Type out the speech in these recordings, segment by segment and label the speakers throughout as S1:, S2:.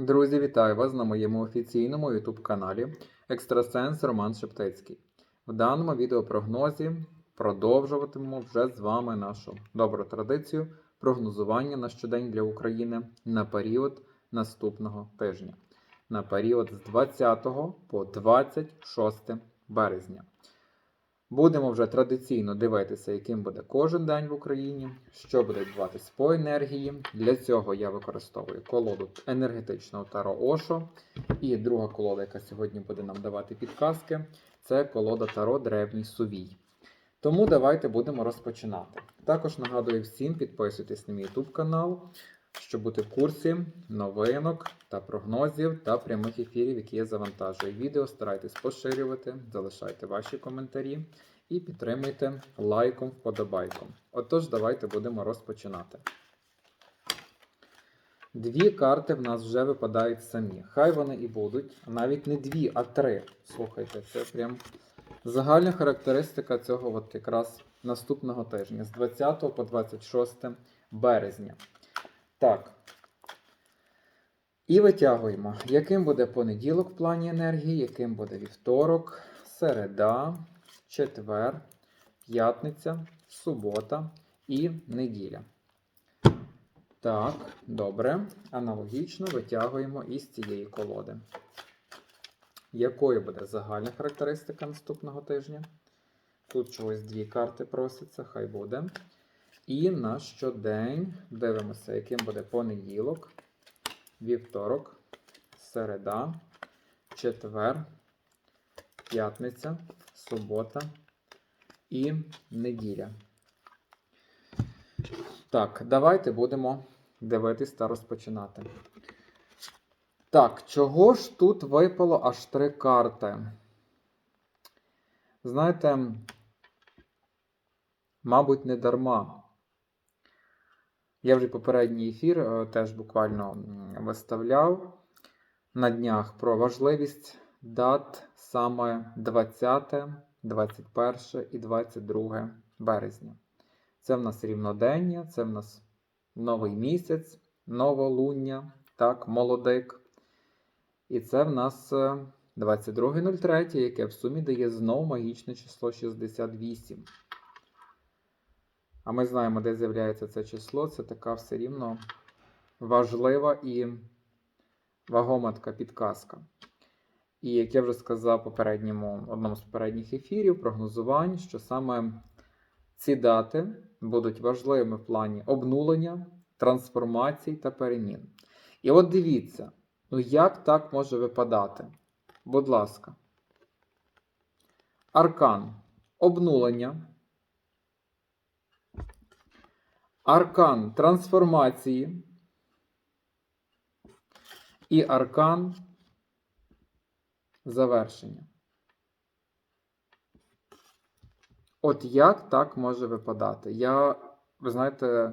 S1: Друзі, вітаю вас на моєму офіційному YouTube каналі Екстрасенс Роман Шептицький. В даному відеопрогнозі продовжуватимемо вже з вами нашу добру традицію прогнозування на щодень для України на період наступного тижня, на період з 20 по 26 березня. Будемо вже традиційно дивитися, яким буде кожен день в Україні, що буде відбуватись по енергії. Для цього я використовую колоду енергетичного Таро Ошо. І друга колода, яка сьогодні буде нам давати підказки, це колода Таро Древній Сувій. Тому давайте будемо розпочинати. Також нагадую всім підписуйтесь на мій YouTube канал, щоб бути в курсі новинок та прогнозів та прямих ефірів, які я завантажую. Відео старайтесь поширювати, залишайте ваші коментарі і підтримуйте лайком, вподобайком. Отож, давайте будемо розпочинати. Дві карти в нас вже випадають самі. Хай вони і будуть. Навіть не дві, а три. Слухайте, це прям загальна характеристика цього от якраз наступного тижня з 20 по 26 березня. Так. І витягуємо, яким буде понеділок в плані енергії, яким буде вівторок, середа, четвер, п'ятниця, субота і неділя. Так, добре. Аналогічно витягуємо із цієї колоди. Якою буде загальна характеристика наступного тижня? Тут чогось дві карти просяться, хай буде. І на щодень дивимося, яким буде понеділок, вівторок, середа, четвер, п'ятниця, субота і неділя. Так, давайте будемо дивитись та розпочинати. Так, чого ж тут випало аж три карти? Знаєте, мабуть, не дарма. Я вже попередній ефір е, теж буквально виставляв на днях про важливість дат саме 20, 21 і 22 березня. Це в нас рівнодення, це в нас новий місяць, новолуння, так, молодик. І це в нас е, 22.03, яке в сумі дає знову магічне число 68. А ми знаємо, де з'являється це число. Це така все рівно важлива і вагома така підказка. І як я вже сказав попередньому, одному з попередніх ефірів, прогнозувань, що саме ці дати будуть важливими в плані обнулення, трансформацій та перемін. І от дивіться, ну як так може випадати? Будь ласка. Аркан обнулення. Аркан трансформації. І аркан завершення. От як так може випадати? Я, ви знаєте,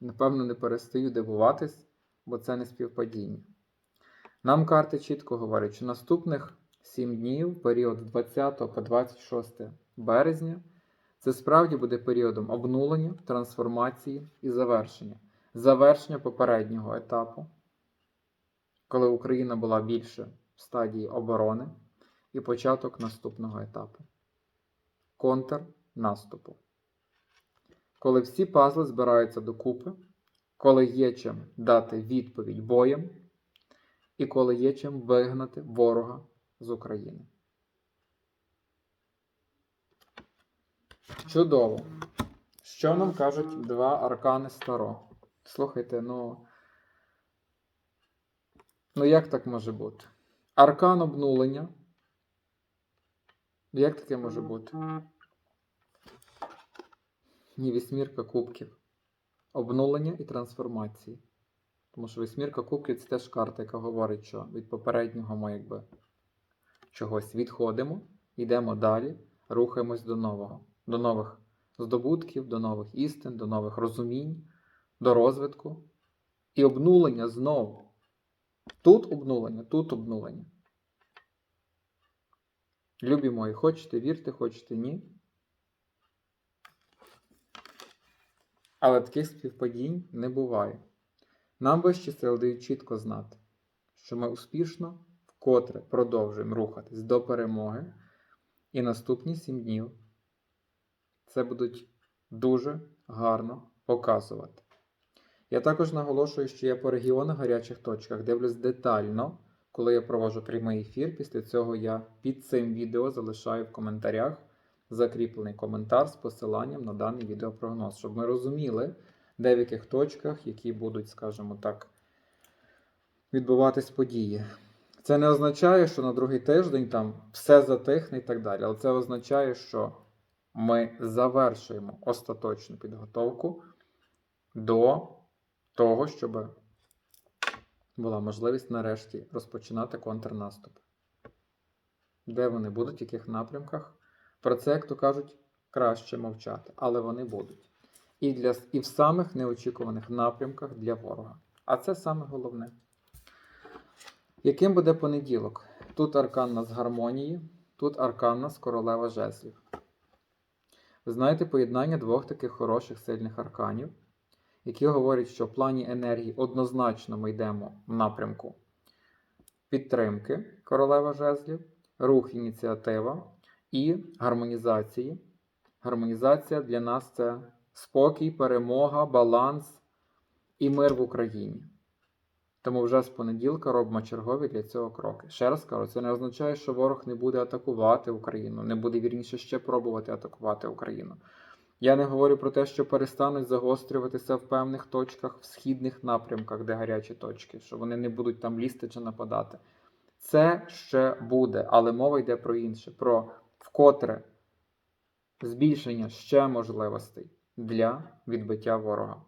S1: напевно, не перестаю дивуватись, бо це не співпадіння. Нам карти чітко говорять, що наступних 7 днів, період з 20 по 26 березня, це справді буде періодом обнулення, трансформації і завершення. Завершення попереднього етапу, коли Україна була більше в стадії оборони, і початок наступного етапу. Контрнаступу. Коли всі пазли збираються докупи, коли є чим дати відповідь боєм, і коли є чим вигнати ворога з України. Чудово! Що нам кажуть два аркани старо? Слухайте, ну. Ну як так може бути? Аркан обнулення. Як таке може бути? Ні, вісьмірка кубків. Обнулення і трансформації. Тому що вісьмірка кубків це теж карта, яка говорить, що від попереднього ми якби чогось відходимо, йдемо далі, рухаємось до нового, до нових здобутків, до нових істин, до нових розумінь, до розвитку. І обнулення знову. Тут обнулення, тут обнулення. Любі мої, хочете вірте, хочете ні. Але таких співпадінь не буває. Нам вищі сили дають чітко знати, що ми успішно вкотре продовжуємо рухатись до перемоги. І наступні сім днів це будуть дуже гарно показувати. Я також наголошую, що я по регіонах гарячих точках дивлюсь детально, коли я проводжу прямий ефір. Після цього я під цим відео залишаю в коментарях закріплений коментар з посиланням на даний відеопрогноз, щоб ми розуміли, де в яких точках, які будуть, скажімо так, відбуватись події. Це не означає, що на другий тиждень там все затихне і так далі. Але це означає, що ми завершуємо остаточну підготовку до того, щоб була можливість нарешті розпочинати контрнаступ. Де вони будуть, в яких напрямках? Про це, як то кажуть, краще мовчати, але вони будуть. І, для, і в самих неочікуваних напрямках для ворога. А це саме головне. Яким буде понеділок? Тут аркан нас гармонії, тут аркан нас королева жезлів. Ви знаєте поєднання двох таких хороших сильних арканів, які говорять, що в плані енергії однозначно ми йдемо в напрямку підтримки королева жезлів, рух ініціатива і гармонізації. Гармонізація для нас це спокій, перемога, баланс і мир в Україні. Тому вже з понеділка робимо чергові для цього кроки. Ще раз кажу, це не означає, що ворог не буде атакувати Україну, не буде вірніше ще пробувати атакувати Україну. Я не говорю про те, що перестануть загострюватися в певних точках, в східних напрямках, де гарячі точки, що вони не будуть там лізти чи нападати. Це ще буде, але мова йде про інше, про вкотре збільшення ще можливостей для відбиття ворога.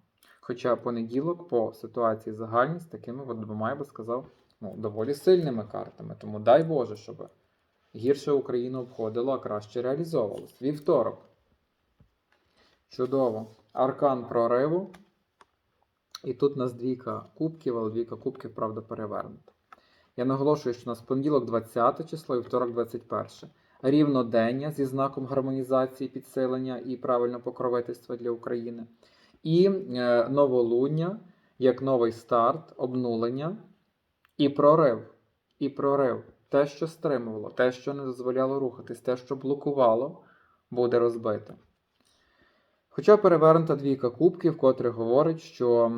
S1: Хоча понеділок по ситуації загальній з такими от двома, я би сказав, ну, доволі сильними картами. Тому дай Боже, щоб гірше Україну обходило, а краще реалізовувалось. Вівторок. Чудово. Аркан прориву. І тут у нас двійка кубків, але двійка кубків, правда, перевернута. Я наголошую, що у нас понеділок 20 число і вівторок 21. Рівнодення зі знаком гармонізації, підсилення і правильного покровительства для України. І е, новолуння як новий старт, обнулення і прорив. І прорив. Те, що стримувало, те, що не дозволяло рухатись, те, що блокувало, буде розбите. Хоча перевернута двійка кубків, котре говорить, що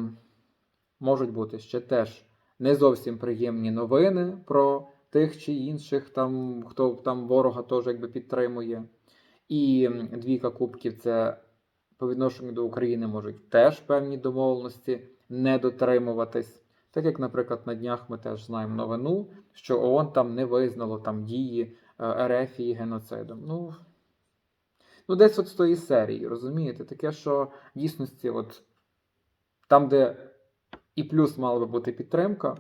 S1: можуть бути ще теж не зовсім приємні новини про тих чи інших, там, хто там ворога теж якби підтримує. І двійка кубків це по відношенню до України можуть теж певні домовленості не дотримуватись. Так як, наприклад, на днях ми теж знаємо новину, що ООН там не визнало там дії Ерефії геноцидом. Ну, ну десь от з тої серії, розумієте? Таке, що в дійсності, от там, де і плюс мала би бути підтримка,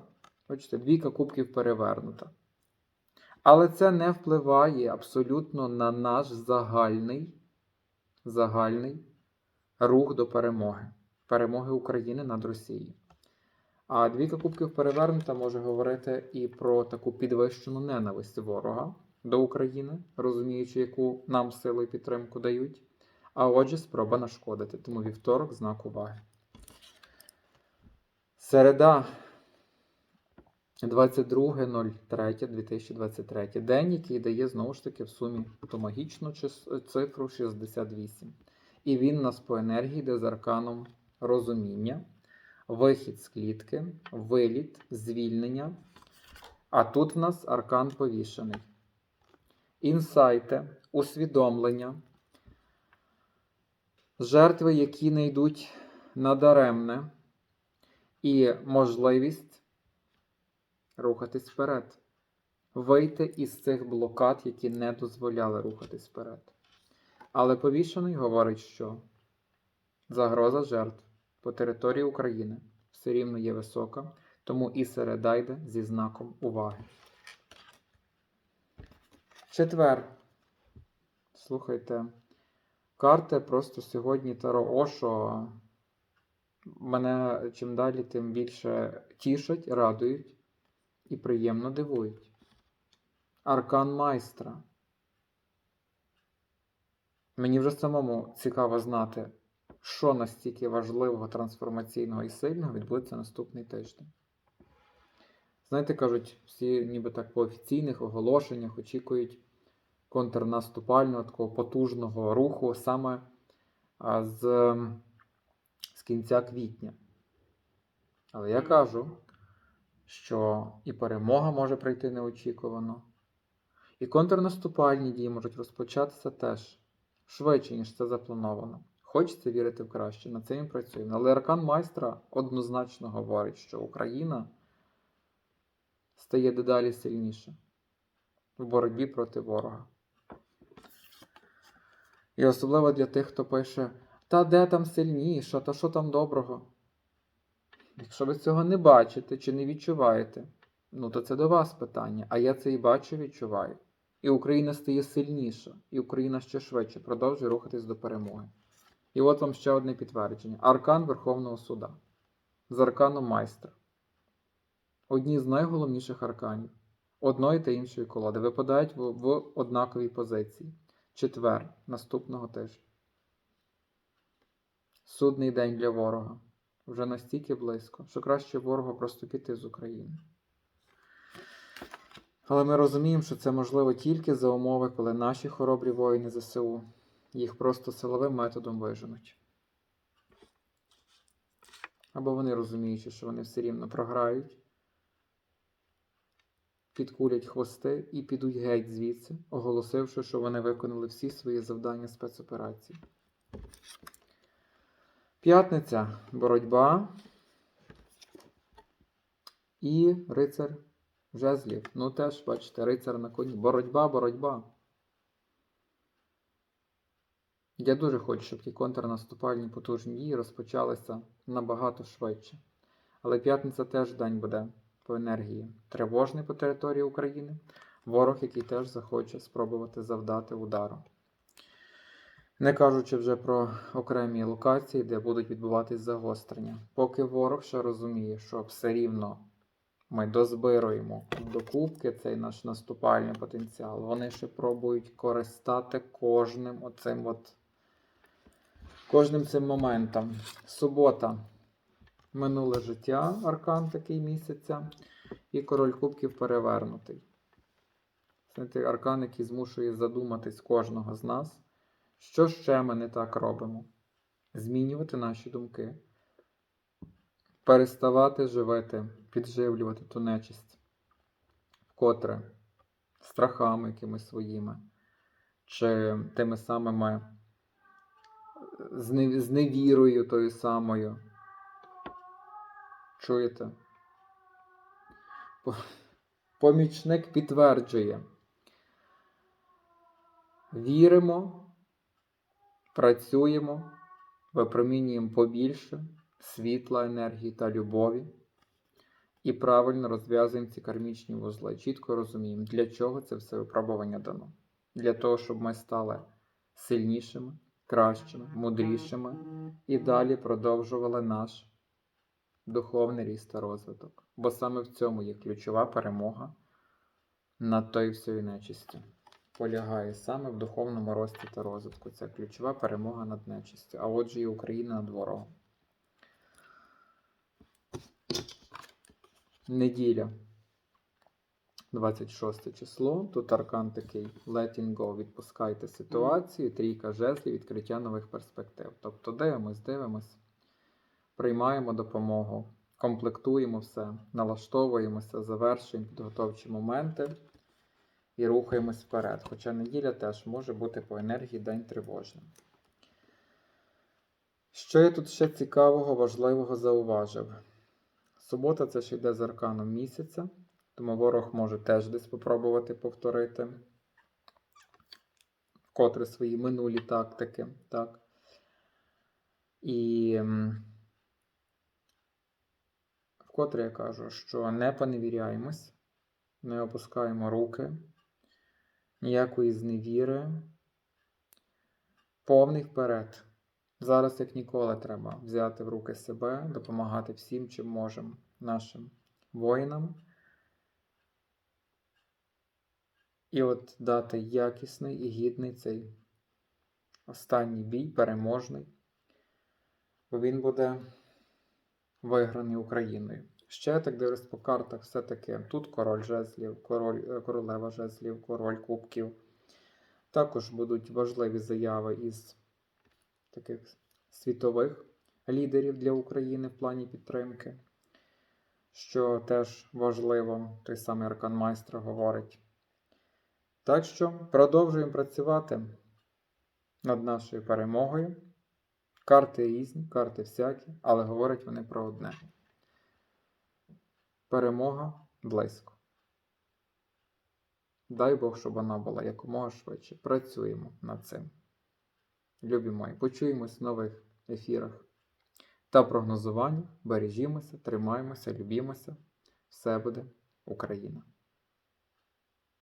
S1: бачите, двійка кубків перевернута. Але це не впливає абсолютно на наш загальний, загальний рух до перемоги, перемоги України над Росією. А двійка кубків перевернута може говорити і про таку підвищену ненависть ворога до України, розуміючи, яку нам силу і підтримку дають. А отже, спроба нашкодити. Тому вівторок знак уваги. Середа 22.03.2023. День, який дає знову ж таки в сумі ту магічну цифру 68. І він нас по енергії йде з арканом розуміння, вихід з клітки, виліт, звільнення. А тут в нас аркан повішений. Інсайти, усвідомлення, жертви, які не йдуть надаремне, і можливість рухатись вперед. Вийти із цих блокад, які не дозволяли рухатись вперед. Але повішений говорить, що загроза жертв по території України все рівно є висока, тому і середа йде зі знаком уваги. Четвер. Слухайте, карти просто сьогодні Таро Ошо мене чим далі, тим більше тішать, радують і приємно дивують. Аркан майстра. Мені вже самому цікаво знати, що настільки важливого, трансформаційного і сильного відбудеться наступний тиждень. Знаєте, кажуть, всі ніби так по офіційних оголошеннях очікують контрнаступального такого потужного руху саме з, з кінця квітня. Але я кажу, що і перемога може прийти неочікувано, і контрнаступальні дії можуть розпочатися теж швидше, ніж це заплановано. Хочеться вірити в краще, над цим і працюємо. Але аркан майстра однозначно говорить, що Україна стає дедалі сильніше в боротьбі проти ворога. І особливо для тих, хто пише: Та де там сильніша, та що там доброго? Якщо ви цього не бачите чи не відчуваєте, ну то це до вас питання. А я це і бачу, відчуваю. І Україна стає сильніша, і Україна ще швидше продовжує рухатись до перемоги. І от вам ще одне підтвердження: Аркан Верховного Суда з арканом майстра. Одні з найголовніших арканів одної та іншої колоди випадають в, в однаковій позиції. Четвер наступного тижня. Судний день для ворога. Вже настільки близько, що краще ворогу просто піти з України. Але ми розуміємо, що це можливо тільки за умови, коли наші хоробрі воїни ЗСУ їх просто силовим методом виженуть. Або вони розуміючи, що вони все рівно програють, підкулять хвости і підуть геть звідси, оголосивши, що вони виконали всі свої завдання спецоперації. П'ятниця боротьба і рицар жезлів. Ну теж, бачите, рицар на коні. Боротьба, боротьба. Я дуже хочу, щоб ті контрнаступальні потужні дії розпочалися набагато швидше. Але п'ятниця теж день буде по енергії тривожний по території України. Ворог, який теж захоче спробувати завдати удару. Не кажучи вже про окремі локації, де будуть відбуватись загострення. Поки ворог ще розуміє, що все рівно ми дозбируємо докупки цей наш наступальний потенціал, вони ще пробують користати кожним оцим от кожним цим моментом. Субота. Минуле життя, аркан такий місяця, і король кубків перевернутий. Це аркан, який змушує задуматись кожного з нас. Що ще ми не так робимо? Змінювати наші думки, переставати живити, підживлювати ту нечисть, вкотре страхами якимись своїми, чи тими самими зне- зневірою тою самою. Чуєте? Помічник підтверджує. Віримо, працюємо, випромінюємо побільше світла, енергії та любові і правильно розв'язуємо ці кармічні вузли. Чітко розуміємо, для чого це все випробування дано. Для того, щоб ми стали сильнішими, кращими, мудрішими і далі продовжували наш духовний ріст та розвиток. Бо саме в цьому є ключова перемога над тою всією нечистю. Полягає саме в духовному рості та розвитку. Це ключова перемога над нечистю, а отже і Україна над ворогом. Неділя. 26 число. Тут аркан такий letting go, відпускайте ситуацію, трійка жезлів, відкриття нових перспектив. Тобто дивимось, дивимось, приймаємо допомогу, комплектуємо все, налаштовуємося, завершуємо підготовчі моменти і рухаємось вперед. Хоча неділя теж може бути по енергії день тривожним. Що я тут ще цікавого, важливого зауважив? Субота це ж йде з арканом місяця, тому ворог може теж десь спробувати повторити вкотре свої минулі тактики. Так? І вкотре я кажу, що не поневіряємось, не опускаємо руки, ніякої зневіри, повний вперед. Зараз, як ніколи, треба взяти в руки себе, допомагати всім, чим можемо нашим воїнам. І от дати якісний і гідний цей останній бій, переможний, бо він буде виграний Україною. Ще так дивлюсь по картах, все-таки тут король жезлів, король, е, королева жезлів, король кубків. Також будуть важливі заяви із таких світових лідерів для України в плані підтримки, що теж важливо, той самий Аркан Майстра говорить. Так що продовжуємо працювати над нашою перемогою. Карти різні, карти всякі, але говорять вони про одне. Перемога близько. Дай Бог, щоб вона була якомога швидше. Працюємо над цим. Любі мої, почуємось в нових ефірах та прогнозування. Бережімося, тримаємося, любімося. Все буде Україна!